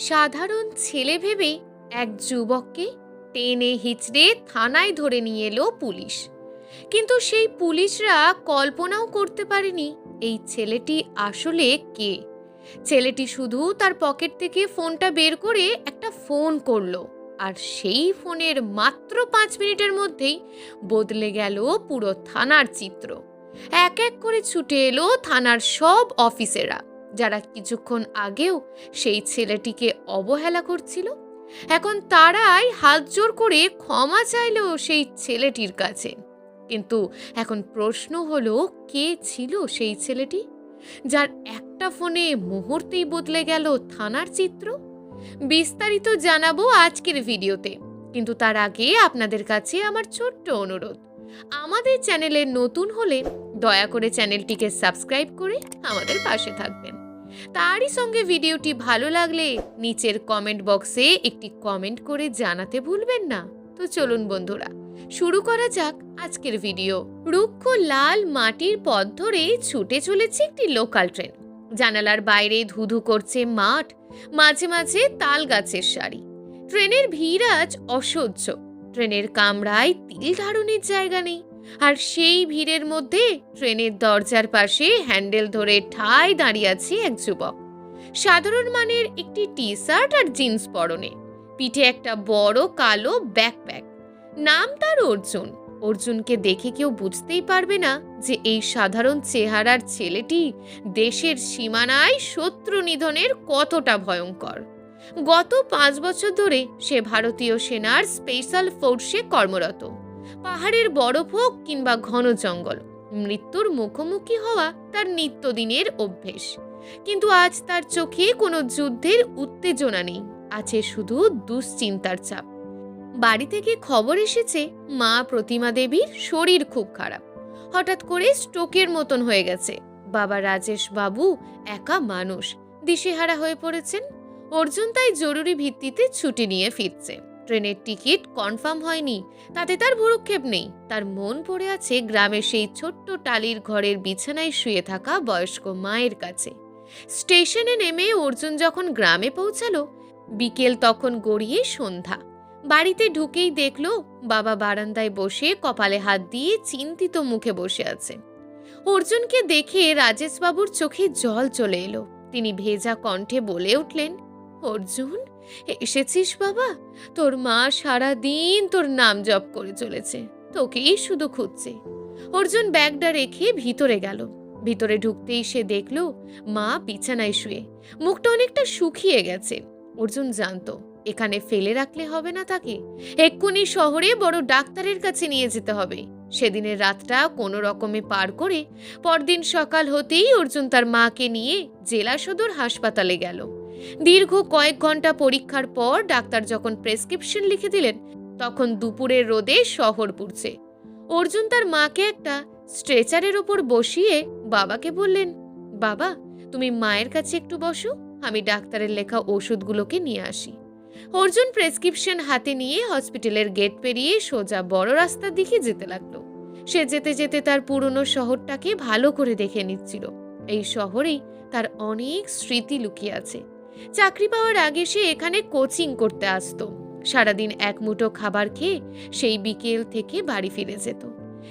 সাধারণ ছেলে ভেবে এক যুবককে টেনে হিচড়ে থানায় ধরে নিয়ে এলো পুলিশ। কিন্তু সেই পুলিশরা কল্পনাও করতে পারেনি এই ছেলেটি আসলে কে। ছেলেটি শুধু তার পকেট থেকে ফোনটা বের করে একটা ফোন করল আর সেই ফোনের মাত্র পাঁচ মিনিটের মধ্যেই বদলে গেল পুরো থানার চিত্র। এক এক করে ছুটে এলো থানার সব অফিসেরা। যারা কিছুক্ষণ আগেও সেই ছেলেটিকে অবহেলা করছিল, এখন তারাই হাত জোর করে ক্ষমা চাইলো সেই ছেলেটির কাছে। কিন্তু এখন প্রশ্ন হলো, কে ছিল সেই ছেলেটি? যার একটা ফোনে মুহূর্তেই বদলে গেল থানার চিত্র? বিস্তারিত জানাব আজকের ভিডিওতে। কিন্তু তার আগে আপনাদের কাছে আমার ছোট্ট অনুরোধ। আমাদের চ্যানেলে নতুন হলে দয়া করে চ্যানেলটিকে সাবস্ক্রাইব করে আমাদের পাশে থাকবেন। তারই সঙ্গে ভিডিওটি ভালো লাগলে নিচের কমেন্ট বক্সে একটি কমেন্ট করে জানাতে ভুলবেন না। তো চলুন বন্ধুরা, শুরু করা যাক আজকের ভিডিও। রুক্ষ লাল মাটির পথ ধরে ছুটে চলেছে একটি লোকাল ট্রেন। জানালার বাইরে ধুধু করছে মাঠ, মাঝে মাঝে তাল গাছের সারি। ট্রেনের ভিড় আজ অসহ্য। ট্রেনের কামরায় তিল ধারণের জায়গা নেই। আর সেই ভিড়ের মধ্যে ট্রেনের দরজার পাশে হ্যান্ডেল ধরে ঠায় দাঁড়িয়ে আছে এক যুবক। সাধারণ মানের একটি টি শার্ট আর জিন্স পরনে। পিঠে একটা বড় কালো ব্যাকপ্যাক। নাম তার অর্জুন। অর্জুনকে দেখে কেউ বুঝতেই পারবে না যে এই সাধারণ চেহারার ছেলেটি দেশের সীমানায় শত্রু নিধনের কতটা ভয়ঙ্কর। গত পাঁচ বছর ধরে সে ভারতীয় সেনার স্পেশাল ফোর্সে কর্মরত। পাহাড়ের বরফ হোক কিংবা ঘন জঙ্গল, মৃত্যুর মুখোমুখি হওয়া তার নিত্যদিনের অভ্যেস। কিন্তু আজ তার চোখে কোনো যুদ্ধের উত্তেজনা নেই, আছে শুধু দুশ্চিন্তার চাপ। বাড়ি থেকে খবর এসেছে, মা প্রতিমা দেবীর শরীর খুব খারাপ। হঠাৎ করে স্ট্রোকের মতন হয়ে গেছে। বাবা রাজেশ বাবু একা মানুষ, দিশেহারা হয়ে পড়েছেন। অর্জুন তাই জরুরি ভিত্তিতে ছুটি নিয়ে ফিরছে। ট্রেনের টিকিট কনফার্ম হয়নি। তাতে তার ভুরুক্ষেপ নেই। তার মন পড়ে আছে গ্রামের সেই ছোট্ট টালির ঘরের বিছানায় শুয়ে থাকা বয়স্ক মায়ের কাছে। স্টেশনে নেমে অর্জুন যখন গ্রামে পৌঁছালো, বিকেল তখন গড়িয়ে সন্ধ্যা। বাড়িতে ঢুকেই দেখল, বাবা বারান্দায় বসে কপালে হাত দিয়ে চিন্তিত মুখে বসে আছে। অর্জুনকে দেখে রাজেশবাবুর চোখে জল চলে এলো। তিনি ভেজা কণ্ঠে বলে উঠলেন অর্জুন, এসেছিস বাবা? তোর মা সারা দিন তোর নাম জপ করে চলেছে। তোকেই শুধু খুঁজছে। অর্জুন ব্যাগটা রেখে ভিতরে গেল। ভিতরে ঢুকতেই সে দেখল মা বিছানায় শুয়ে। মুখটা অনেকটা শুকিয়ে গেছে। অর্জুন জানতো, এখানে ফেলে রাখলে হবে না তাকে। এক্ষুনি শহরে বড় ডাক্তারের কাছে নিয়ে যেতে হবে। সেদিনের রাতটা কোনো রকমে পার করে পরদিন সকাল হতেই অর্জুন তার মাকে নিয়ে জেলা সদর হাসপাতালে গেল। দীর্ঘ কয়েক ঘণ্টা পরীক্ষার পর ডাক্তার যখন প্রেসক্রিপশন লিখে দিলেন, তখন দুপুরের রোদে শহর পুড়ছে। অর্জুন তার মাকে একটা স্ট্রেচারের ওপর বসিয়ে বাবাকে বললেন, বাবা, তুমি মায়ের কাছে একটু বসো, আমি ডাক্তারের লেখা ওষুধগুলোকে নিয়ে আসি। অর্জুন প্রেসক্রিপশন হাতে নিয়ে হসপিটালের গেট পেরিয়ে সোজা বড় রাস্তার দিকে যেতে লাগল। সে যেতে যেতে তার পুরনো শহরটাকে ভালো করে দেখে নিচ্ছিল। এই শহরেই তার অনেক স্মৃতি লুকিয়ে আছে। চাকরি পাওয়ার আগে সে এখানে কোচিং করতে আসতো। সারাদিন এক মুঠো খাবার খেয়ে সেই বিকেল থেকে বাড়ি ফিরে যেত।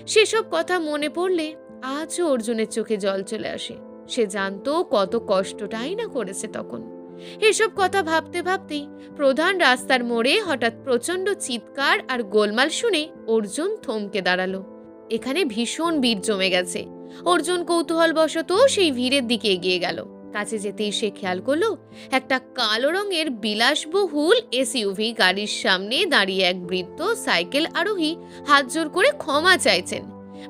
সেসব কথা মনে পড়লে আজও অর্জুনের চোখে জল চলে আসে। সে জানতো কত কষ্টটাই না করেছে তখন। এসব কথা ভাবতে ভাবতেই প্রধান রাস্তার মোড়ে হঠাৎ প্রচণ্ড চিৎকার আর গোলমাল শুনে অর্জুন থমকে দাঁড়াল। এখানে ভীষণ ভিড় জমে গেছে। অর্জুন কৌতূহল কৌতূহলবশত সেই ভিড়ের দিকে এগিয়ে গেল। কাছে যেতেই সে খেয়াল করল, একটা কালো রঙের বিলাসবহুল এসইউভি গাড়ির সামনে দাঁড়িয়ে এক বৃদ্ধ সাইকেল আরোহী হাত জোর করে ক্ষমা চাইছেন।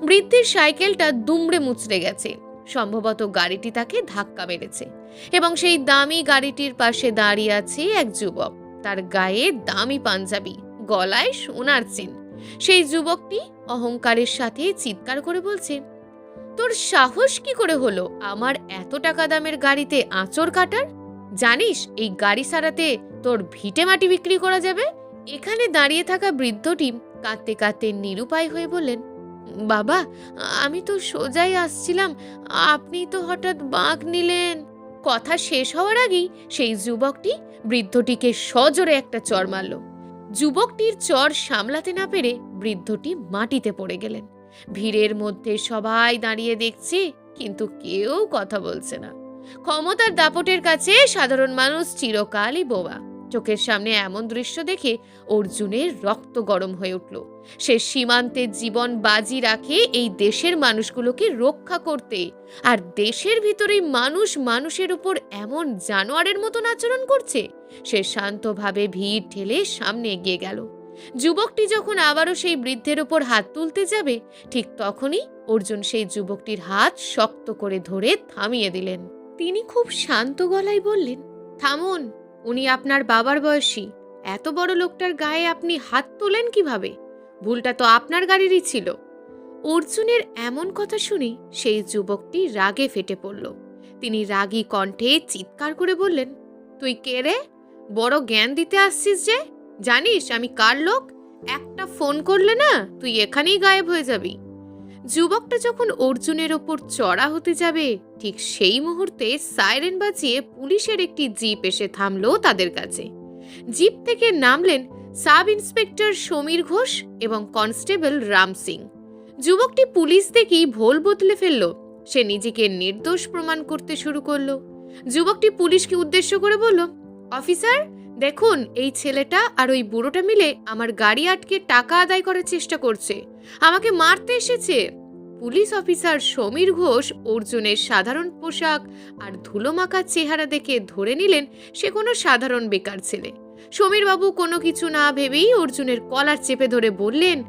বৃদ্ধের সাইকেলটা দুমড়ে মুচড়ে গেছে। সম্ভবত গাড়িটি তাকে ধাক্কা মেরেছে এবং সেই দামি গাড়িটির পাশে দাঁড়িয়ে আছে এক যুবক। তার গায়ে দামি পাঞ্জাবি, গলায় সোনার চেন। সেই যুবকটি অহংকারের সাথে চিৎকার করে বলছে তোর সাহস কি করে হলো? আমার এত টাকা দামের গাড়িতে আঁচড় কাটার? জানিস, এই গাড়ি সারাতে তোর ভিটে মাটি বিক্রি করা যাবে? এখানে দাঁড়িয়ে থাকা বৃদ্ধটি কাঁদতে কাঁদতে নিরুপায় হয়ে বললেন, বাবা, আমি তো সোজাই আসছিলাম আপনি তো হঠাৎ বাঁক নিলেন। কথা শেষ হওয়ার আগেই সেই যুবকটি বৃদ্ধটিকে সজোরে একটা চর মারল। যুবকটির চর সামলাতে না পেরে বৃদ্ধটি মাটিতে পড়ে গেলেন। ভিড়ের মধ্যে সবাই দাঁড়িয়ে দেখছে, কিন্তু কেউ কথা বলছে না। ক্ষমতার দাপটের কাছে সাধারণ মানুষ চিরকালই বোবা। চোখের সামনে এমন দৃশ্য দেখে অর্জুনের রক্ত গরম হয়ে উঠল। সে সীমান্তে জীবন বাজি রাখে এই দেশের মানুষগুলোকে রক্ষা করতে, আর দেশের ভিতরেই মানুষ মানুষের উপর এমন জানোয়ারের মতন আচরণ করছে, সে শান্তভাবে ভিড় ঠেলে সামনে এগিয়ে গেল। যুবকটি যখন আবারও সেই বৃদ্ধের ওপর হাত তুলতে যাবে, ঠিক তখনই অর্জুন সেই যুবকটির হাত শক্ত করে ধরে থামিয়ে দিলেন। তিনি খুব শান্ত গলায় বললেন, থামুন, উনি আপনার বাবার বয়সী। এত বড় লোকটার গায়ে আপনি হাত তোলেন কীভাবে? ভুলটা তো আপনার গাড়িরই ছিল। অর্জুনের এমন কথা শুনে সেই যুবকটি রাগে ফেটে পড়ল। তিনি রাগী কণ্ঠে চিৎকার করে বললেন, তুই কে রে? বড় জ্ঞান দিতে আসছিস যে? জানিস, আমি কার লোক? একটা ফোন করলে না, তুই এখানেই গায়েব হয়ে যাবি। যুবকটা যখন অর্জুনের ওপর চড়া হতে যাবে, ঠিক সেই মুহূর্তে সাইরেন বাজিয়ে পুলিশের একটি জিপ এসে থামলো তাদের কাছে। জিপ থেকে নামলেন সাব ইন্সপেক্টর সমীর ঘোষ এবং কনস্টেবল রাম সিং। যুবকটি পুলিশ দেখেই ভোল বদলে ফেলল। সে নিজেকে নির্দোষ প্রমাণ করতে শুরু করল। যুবকটি পুলিশকে উদ্দেশ্য করে বলল, অফিসার দেখুন, এই ছেলেটা আর ওই বুড়োটা মিলে আমার গাড়ি আটকে টাকা আদায় করার চেষ্টা করছে। আমাকে মারতে এসেছে। পুলিশ অফিসার সমীর ঘোষ অর্জুনের সাধারণ পোশাক আর ধুলোমাখা চেহারা দেখে ধরে নিলেন সে কোনো সাধারণ বেকার ছেলে। সমীরবাবু কোনো কিছু না ভেবেই অর্জুনের কলার চেপে ধরে বললেন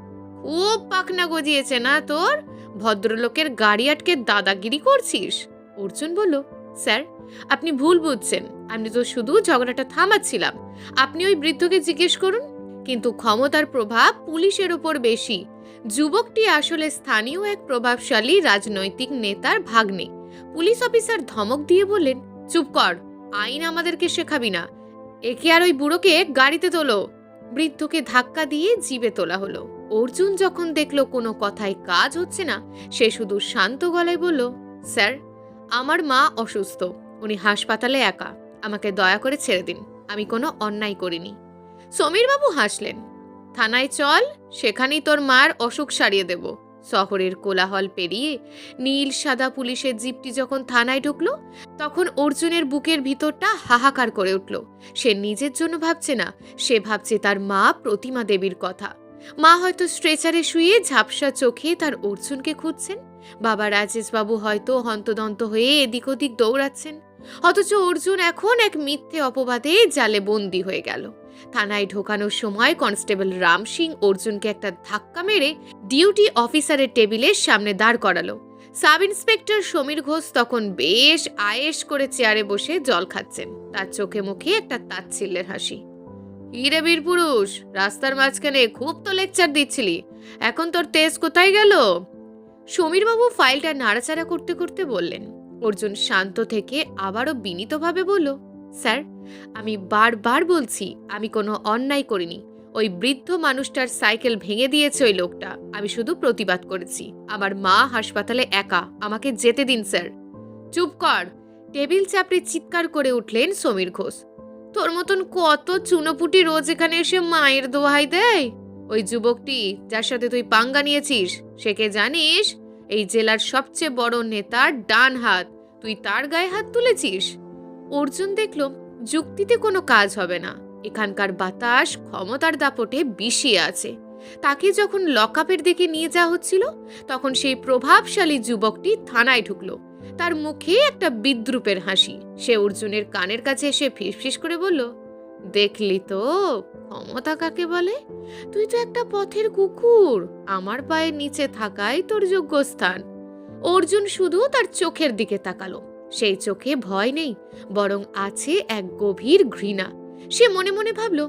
ও পাখনা গজিয়েছে না তোর? ভদ্রলোকের গাড়ি আটকে দাদাগিরি করছিস? অর্জুন বলল, স্যার আপনি ভুল বুঝছেন। আমি তো শুধু ঝগড়াটা থামাচ্ছিলাম। আপনি ওই বৃদ্ধকে জিজ্ঞেস করুন। কিন্তু ক্ষমতার প্রভাব পুলিশের ওপর বেশি। যুবকটি আসলে স্থানীয় এক প্রভাবশালী রাজনৈতিক নেতার ভাগ্নে। পুলিশ অফিসার ধমক দিয়ে বললেন, চুপ কর, আইন আমাদেরকে শেখাবি না। একে আর ওই বুড়োকে গাড়িতে তোলো। বৃদ্ধকে ধাক্কা দিয়ে জিবে তোলা হলো। অর্জুন যখন দেখল কোনো কথায় কাজ হচ্ছে না, সে শুধু শান্ত গলায় বলল, স্যার, আমার মা অসুস্থ। উনি হাসপাতালে একা। আমাকে দয়া করে ছেড়ে দিন। আমি কোনো অন্যায় করিনি। সমীরবাবু হাসলেন। থানায় চল, সেখানেই তোর মার অসুখ সারিয়ে দেব। শহরের কোলাহল পেরিয়ে নীল সাদা পুলিশের জিপটি যখন থানায় ঢুকলো, তখন অর্জুনের বুকের ভিতরটা হাহাকার করে উঠল। সে নিজের জন্য ভাবছে না, সে ভাবছে তার মা প্রতিমা দেবীর কথা। মা হয়তো স্ট্রেচারে শুয়ে ঝাপসা চোখে তার অর্জুনকে খুঁজছেন। বাবা রাজেশবাবু হয়তো হন্তদন্ত হয়ে এদিক ওদিক দৌড়াচ্ছেন। অথচ অর্জুন এখন এক মিথ্যে অপবাদে জালে বন্দি হয়ে গেল। থানায় ঢোকানোর সময় কনস্টেবল রাম সিং অর্জুনকে একটা ধাক্কা মেরে ডিউটি অফিসারের টেবিলের সামনে দাঁড় করালো। সাব ইন্সপেক্টর সমীর ঘোষ তখন বেশ আয়েশ করে চেয়ারে বসে জল খাচ্ছেন। তার চোখে মুখে একটা তাচ্ছিল্যের হাসি। ইরে বীর পুরুষ, রাস্তার মাঝখানে খুব তো লেকচার দিচ্ছিলি, এখন তোর তেজ কোথায় গেল? সমীরবাবু ফাইলটা নাড়াচাড়া করতে করতে বললেন অর্জুন শান্ত থেকে আবারও বিনীতভাবে বলল, স্যার, আমি বারবার বলছি, আমি কোনো অন্যায় করিনি। ওই বৃদ্ধ মানুষটার সাইকেল ভেঙে দিয়েছে ওই লোকটা। আমি শুধু প্রতিবাদ করেছি। আমার মা হাসপাতালে একা। আমাকে যেতে দিন, স্যার। চুপ কর। টেবিল চাপড়ে চিৎকার করে উঠলেন সমীর ঘোষ। তোর মতন কত চুনোপুটি রোজ এখানে এসে মায়ের দোহাই দেয়? ওই যুবকটি যার সাথে তুই পাঙ্গা নিয়েছিস, সে কে জানিস এই জেলার সবচেয়ে বড় নেতার ডান হাত। তুই তার গায়ে হাত তুলেছিস? অর্জুন দেখল, যুক্তিতে কোনো কাজ হবে না। এখানকার বাতাস ক্ষমতার দাপটে বিষিয়ে আছে। তাকে যখন লকআপের দিকে নিয়ে যাওয়া হচ্ছিল, তখন সেই প্রভাবশালী যুবকটি থানায় ঢুকলো। তার মুখে একটা বিদ্রুপের হাসি। সে অর্জুনের কানের কাছে এসে ফিসফিস করে বলল দেখলি তো? ক্ষমতা কাকে বলে? তুই তো একটা পথের কুকুর। আমার পায়ের নিচে থাকাই তোর যোগ্য স্থান অর্জুন শুধু তার চোখের দিকে তাকালো। সেই চোখে ভয় নেই, বরং আছে এক গভীর ঘৃণা। সে মনে মনে ভাবল,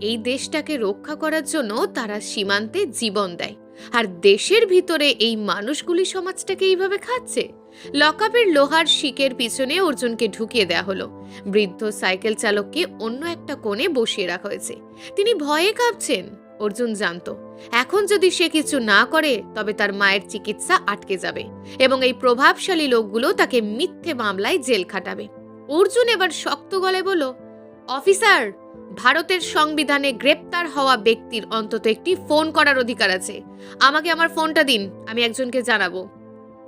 এই দেশটাকে রক্ষা করার জন্য তারা সীমান্তে জীবন দেয়। আর দেশের ভিতরে এই মানুষগুলি সমাজটাকে এইভাবে খাচ্ছে? লকআপের লোহার শিকের পিছনে অর্জুনকে ঢুকিয়ে দেয়া হলো। বৃদ্ধ সাইকেল চালককে অন্য একটা কোণে বসিয়ে রাখা হয়েছে। তিনি ভয়ে কাঁপছেন। অর্জুন জানতো, এখন যদি সে কিছু না করে, তবে তার মায়ের চিকিৎসা আটকে যাবে এবং এই প্রভাবশালী লোকগুলো তাকে মিথ্যে মামলায় জেল খাটাবে। অর্জুন এবার শক্ত গলায় বলল, অফিসার ভারতের সংবিধানে গ্রেপ্তার হওয়া ব্যক্তির অন্তত একটি ফোন করার অধিকার আছে। আমাকে আমার ফোনটা দিন, আমি একজনকে জানাব।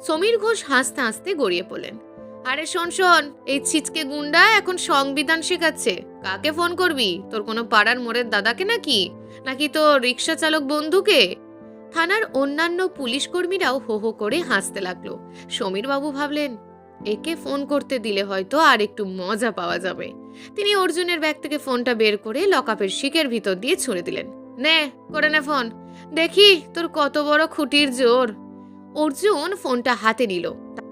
সমীর ঘোষ হাসতে হাসতে গড়িয়ে পড়লেন। আরে শোন শোন, এই ছিচকে গুন্ডা এখন সংবিধান শেখাচ্ছে। কাকে ফোন করবি? তোর কোনো পাড়ার মোড়ের দাদাকে নাকি? নাকি তোর রিক্সা চালক বন্ধুকে? থানার অন্যান্য পুলিশ কর্মীরাও হো হো করে হাসতে লাগল। সমীর বাবু ভাবলেন, একে ফোন করতে দিলে হয়তো আর একটু মজা পাওয়া যাবে। তিনি অর্জুনের ব্যাগ থেকে ফোনটা বের করে লকআপের শিকের ভিতর দিয়ে ছুঁড়ে দিলেন। নে, করে নে ফোন। দেখি তোর কত বড় খুঁটির জোর। অর্জুন ফোনটা হাতে নিল।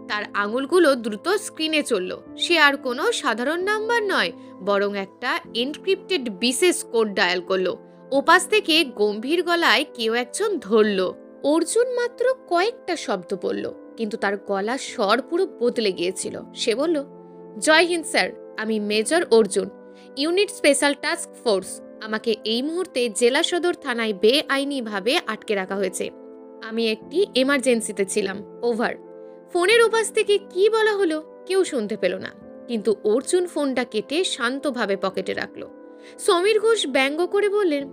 তার আঙুলগুলো দ্রুত স্ক্রিনে চলল। সে আর কোনো সাধারণ নাম্বার নয়, বরং একটা এনক্রিপ্টেড বিশেষ কোড ডায়াল করল। ওপাশ থেকে গম্ভীর গলায় কেউ একজন ধরল। অর্জুন মাত্র কয়েকটা শব্দ বলল, কিন্তু তার গলার স্বর পুরো বদলে গিয়েছিল। সে বলল, জয় হিন্দ, স্যার। আমি major Arjun, unit special task force. আমাকে এই মুহূর্তে জেলা সদর থানায় বেআইনিভাবে আটকে রাখা হয়েছে। আমি একটি এমার্জেন্সিতে ছিলাম। ওভার। ফোনের ওপাশ থেকে কি বলা হলো কেউ শুনতে পেল না। কিন্তু অর্জুন ফোনটা কেটে শান্তভাবে পকেটে রাখল। সমীর ঘোষ ব্যঙ্গ করে বললেন,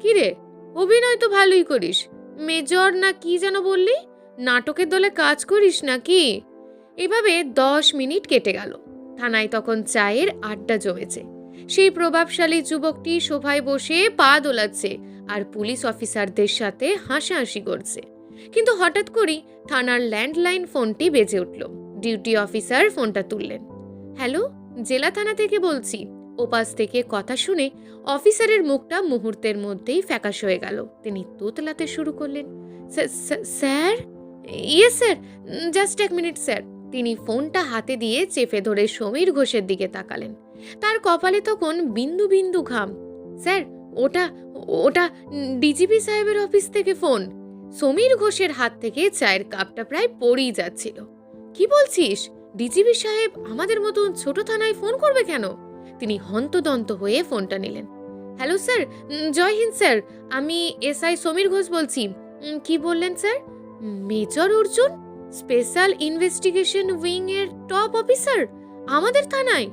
কিরে, অভিনয় তো ভালোই করিস। মেজর না কি যেন বললি? নাটকের দলে কাজ করিস নাকি? এভাবে দশ মিনিট কেটে গেল। থানায় তখন চায়ের আড্ডা জমেছে। সেই প্রভাবশালী যুবকটি সোফায় বসে পা দোলাচ্ছে আর পুলিশ অফিসারদের সাথে হাসাহাসি করছে। কিন্তু হঠাৎ করেই থানার ল্যান্ডলাইন ফোনটি বেজে উঠল। ডিউটি অফিসার ফোনটা তুললেন। হ্যালো, জেলা থানা থেকে বলছি। ওপাশ থেকে কথা শুনে অফিসারের মুখটা মুহূর্তের মধ্যেই ফ্যাকাশ হয়ে গেল। তিনি তোতলাতে শুরু করলেন। "Sir- sir- sir? ইয়ে স্যার, জাস্ট এক মিনিট, স্যার। তিনি ফোনটা হাতে দিয়ে চেপে ধরে সমীর ঘোষের দিকে তাকালেন। তার কপালে তখন বিন্দু বিন্দু ঘাম। স্যার, ওটা ওটা ডিজিপি সাহেবের অফিস থেকে ফোন। সমীর ঘোষের হাত থেকে চায়ের কাপটা প্রায় পড়েই যাচ্ছিল। কি বলছিস? ডিজিপি সাহেব আমাদের মতো ছোট থানায় ফোন করবে কেন? তিনি হন্তদন্ত হয়ে ফোনটা নিলেন। Hello sir Jai Hind sir, আমি এসআই সমীর ঘোষ বলছি। কি বললেন sir? Major Arjun? Special investigation wing এর টপ অফিসার? আমাদের থানায়?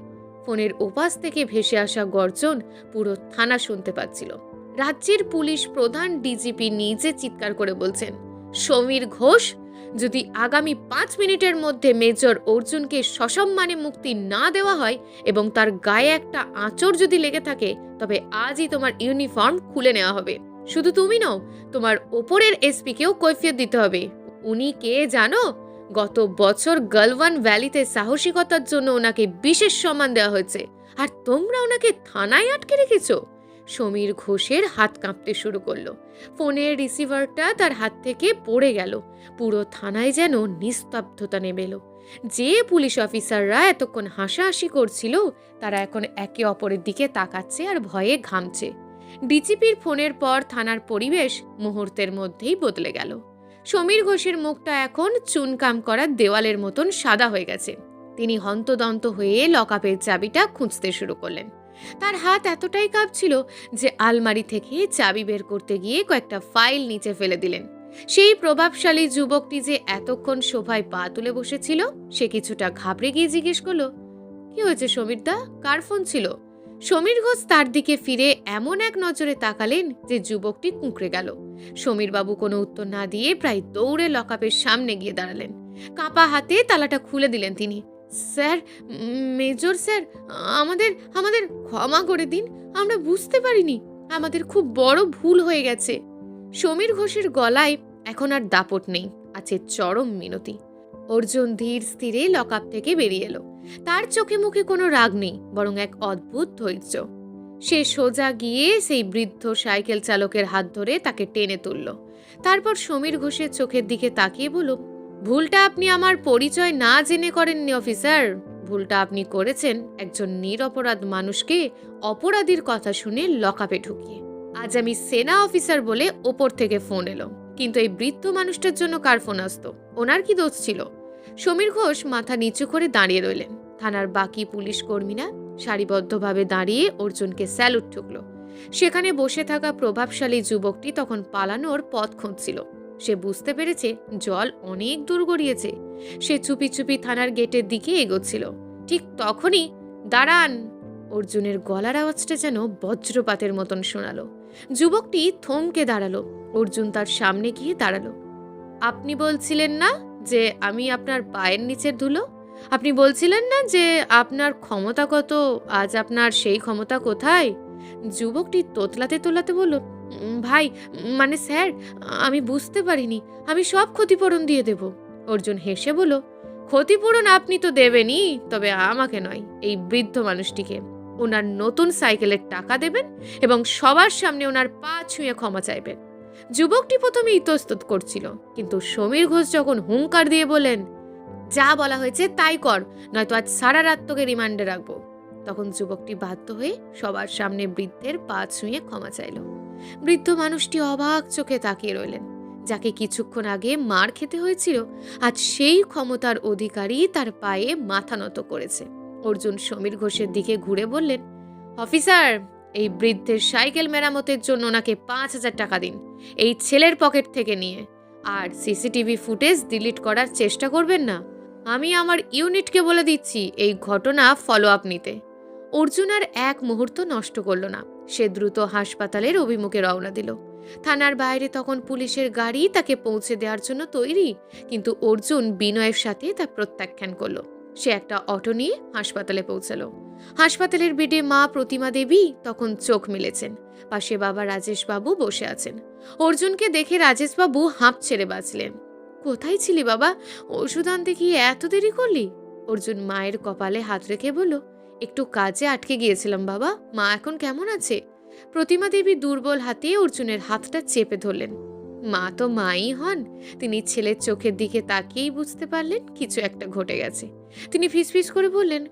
ফোনের ওপাশ থেকে ভেসে আসা গর্জন পুরো থানা শুনতে পাচ্ছিল। রাজ্যের পুলিশ প্রধান ডিজিপি নিজে চিৎকার করে বলছেন, সমীর ঘোষ, যদি আগামী পাঁচ মিনিটের মধ্যে মেজর অর্জুনকে সসম্মানে মুক্তি না দেওয়া হয় এবং তার গায়ে একটা আঁচড় যদি লেগে থাকে, তবে আজই তোমার ইউনিফর্ম খুলে নেওয়া হবে। শুধু তুমি নও, তোমার ওপরের এসপিকেও কৈফিয়ত দিতে হবে। উনি কে জানো? গত বছর গলওয়ান ভ্যালিতে সাহসিকতার জন্য ওনাকে বিশেষ সম্মান দেওয়া হয়েছে। আর তোমরা ওনাকে থানায় আটকে রেখেছো? সমীর ঘোষের হাত কাঁপতে শুরু করল। ফোনের রিসিভারটা তার হাত থেকে পড়ে গেল। পুরো থানায় যেন নিস্তব্ধতা নেমে এলো যে পুলিশ অফিসাররা এতক্ষণ হাসাহাসি করছিল, তারা এখন একে অপরের দিকে তাকাচ্ছে আর ভয়ে ঘামছে। ডিজিপির ফোনের পর থানার পরিবেশ মুহূর্তের মধ্যেই বদলে গেল। সমীর ঘোষের মুখটা এখন চুনকাম করা দেওয়ালের মতন সাদা হয়ে গেছে। তিনি হন্তদন্ত হয়ে লকআপের চাবিটা খুঁজতে শুরু করলেন। তার হাত এতটাই কাঁপছিল যে আলমারি থেকে চাবি বের করতে গিয়ে কয়েকটা ফাইল নিচে ফেলে দিলেন। সেই প্রভাবশালী যুবকটি যে এতক্ষণ শোভায় পা তুলে বসেছিল, সে কিছুটা ঘাবড়ে গিয়ে জিজ্ঞেস করল, কি হয়েছে সমীরদা? কার ফোন ছিল? সমীর ঘোষ তার দিকে ফিরে এমন এক নজরে তাকালেন যে যুবকটি কুঁকড়ে গেল। সমীরবাবু কোনো উত্তর না দিয়ে প্রায় দৌড়ে লকআপের সামনে গিয়ে দাঁড়ালেন। কাঁপা হাতে তালাটা খুলে দিলেন তিনি। স্যার, মেজর স্যার, আমাদের আমাদের ক্ষমা করে দিন, আমরা বুঝতে পারিনি, আমাদের খুব বড় ভুল হয়ে গেছে। সমীর ঘোষের গলায় এখন আর দাপট নেই, আছে চরম মিনতি। অর্জুন ধীর স্থিরে লকআপ থেকে বেরিয়ে এলো। তার চোখে মুখে কোনো রাগ নেই, বরং এক অদ্ভুত ধৈর্য। সে সোজা গিয়ে সেই বৃদ্ধ সাইকেল চালকের হাত ধরে তাকে টেনে তুলল। তারপর সমীর ঘোষের চোখের দিকে তাকিয়ে বলল, ভুলটা আপনি আমার পরিচয় না জেনে করেননি, অফিসার। ভুলটা আপনি করেছেন একজন নিরপরাধ মানুষকে অপরাধীর কথা শুনে লকাপে ঢুকিয়ে। আজ আমি সেনা অফিসার বলে ওপর থেকে ফোন এলো। কিন্তু এই বৃদ্ধ মানুষটার জন্য কার ফোন আসতো? ওনার কি দোষ ছিল? সমীর ঘোষ মাথা নিচু করে দাঁড়িয়ে রইলেন। থানার বাকি পুলিশ কর্মীরা সারিবদ্ধভাবে দাঁড়িয়ে অর্জুনকে স্যালুট ঠুকলো। সেখানে বসে থাকা প্রভাবশালী যুবকটি তখন পালানোর পথ খুঁজছিল। সে বুঝতে পেরেছে জল অনেক দূর গড়িয়েছে। সে চুপি চুপি থানার গেটের দিকে এগোচ্ছিল। ঠিক তখনই, দাঁড়ান! অর্জুনের গলার আওয়াজটা যেন বজ্রপাতের মতন শোনালো। যুবকটি থমকে দাঁড়াল। অর্জুন তার সামনে গিয়ে দাঁড়াল। আপনি বলছিলেন না যে আমি আপনার পায়ের নিচের ধুলো? আপনি বলছিলেন না যে আপনার ক্ষমতা কত, আজ আপনার সেই ক্ষমতা কোথায়? যুবকটি তোতলাতে তোলাতে বলল ভাই মানে স্যার, আমি বুঝতে পারিনি, আমি সব ক্ষতিপূরণ দিয়ে দেব। অর্জুন হেসে বলল, ক্ষতিপূরণ আপনি তো দেবেনই, তবে আমাকে নয়, এই বৃদ্ধ মানুষটিকে। ওনার নতুন সাইকেলের টাকা দেবেন এবং সবার সামনে ওনার পা ছুঁয়ে ক্ষমা চাইবেন। যুবকটি প্রথমে ইতস্তত করছিল, কিন্তু সমীর ঘোষ যখন হুঙ্কার দিয়ে বলেন যা বলা হয়েছে তাই কর, নয়তো আজ সারা রাত তোকে রিমান্ডে রাখব। তখন যুবকটি বাধ্য হয়ে সবার সামনে বৃদ্ধের পা ছুঁয়ে ক্ষমা চাইল। বৃদ্ধ মানুষটি অবাক চোখে তাকিয়ে রইলেন। যাকে কিছুক্ষণ আগে মার খেতে হয়েছিল, আজ সেই ক্ষমতার অধিকারী তার পায়ে মাথা নত করেছে। অর্জুন সমীর ঘোষের দিকে ঘুরে বললেন, অফিসার এই বৃদ্ধের সাইকেল মেরামতের জন্য ওনাকে পাঁচ হাজার টাকা দিন, এই ছেলের পকেট থেকে নিয়ে। আর সিসিটিভি ফুটেজ ডিলিট করার চেষ্টা করবেন না। আমি আমার ইউনিটকে বলে দিচ্ছি, এই ঘটনা ফলো আপ নিতে। অর্জুন আর এক মুহূর্ত নষ্ট করল না। সে দ্রুত হাসপাতালের অভিমুখে রওনা দিল। থানার বাইরে তখন পুলিশের গাড়ি তাকে পৌঁছে দেওয়ার জন্য তৈরি, কিন্তু অর্জুন বিনয়ের সাথে তা প্রত্যাখ্যান করল। সে একটা অটো নিয়ে হাসপাতালে পৌঁছালো। হাসপাতালের বেডে মা প্রতিমা দেবী তখন চোখ মিলেছেন। পাশে বাবা রাজেশবাবু বসে আছেন। অর্জুনকে দেখে রাজেশবাবু হাঁপ ছেড়ে বাঁচলেন। কোথায় ছিলি বাবা? ওষুধ আনতে গিয়ে এত দেরি করলি? অর্জুন মায়ের কপালে হাত রেখে বলল, একটু কাজে আটকে গিয়েছিলাম বাবা। মা এখন কেমন আছে? প্রতিমা দেবী দুর্বল হাতে অর্জুনের হাতটা চেপে ধরলেন। মা তো মাই হন। তিনি ছেলের চোখের দিকে তাকিয়েই বুঝতে পারলেন কিছু একটা ঘটে গেছে। তিনি ফিসফিস করে বললেন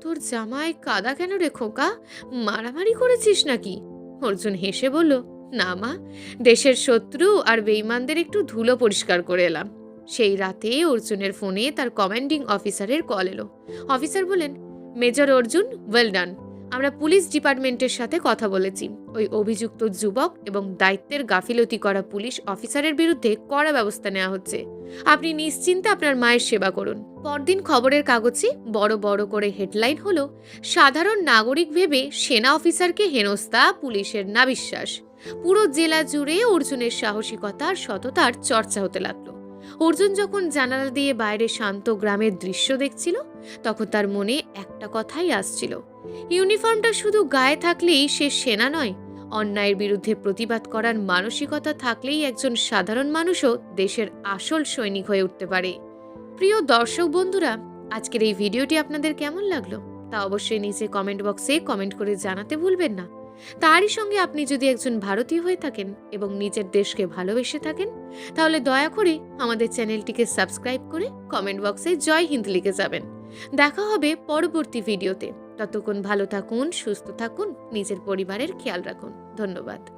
তোর জামায় কাদা কেন রে খোকা? মারামারি করেছিস নাকি? অর্জুন হেসে বলল, না মা, দেশের শত্রু আর বেইমানদের একটু ধুলো পরিষ্কার করে এলাম। সেই রাতে অর্জুনের ফোনে তার কমান্ডিং অফিসারের কল এলো। অফিসার বলেন মেজর অর্জুন ওয়েল ডান আমরা পুলিশ ডিপার্টমেন্টের সাথে কথা বলেছি। ওই অভিযুক্ত যুবক এবং দায়িত্বের গাফিলতি করা পুলিশ অফিসারের বিরুদ্ধে কড়া ব্যবস্থা নেওয়া হচ্ছে। আপনি নিশ্চিন্তে আপনার মায়ের সেবা করুন। পরদিন খবরের কাগজে বড় বড় করে হেডলাইন হলো, সাধারণ নাগরিক ভেবে সেনা অফিসারকে হেনস্থা, পুলিশের না বিশ্বাস পুরো জেলা জুড়ে অর্জুনের সাহসিকতা আর সততার চর্চা হতে লাগল। অর্জুন যখন জানালা দিয়ে বাইরে শান্ত গ্রামের দৃশ্য দেখছিল, তখন তার মনে একটা কথাই আসছিল। ইউনিফর্মটা শুধু গায়ে থাকলেই সে সেনা নয়, অন্যায়ের বিরুদ্ধে প্রতিবাদ করার মানসিকতা থাকলেই একজন সাধারণ মানুষও দেশের আসল সৈনিক হয়ে উঠতে পারে। প্রিয় দর্শক বন্ধুরা, আজকের এই ভিডিওটি আপনাদের কেমন লাগল তা অবশ্যই নিচে কমেন্ট বক্সে কমেন্ট করে জানাতে ভুলবেন না। তারই সঙ্গে আপনি যদি একজন ভারতীয় হয়ে থাকেন এবং নিজের দেশকে ভালোবেসে থাকেন, তাহলে দয়া করে আমাদের চ্যানেলটিকে সাবস্ক্রাইব করে কমেন্ট বক্সে জয় হিন্দ লিখে যাবেন। দেখা হবে পরবর্তী ভিডিওতে। ততক্ষণ ভালো থাকুন, সুস্থ থাকুন, নিজের পরিবারের খেয়াল রাখুন। ধন্যবাদ।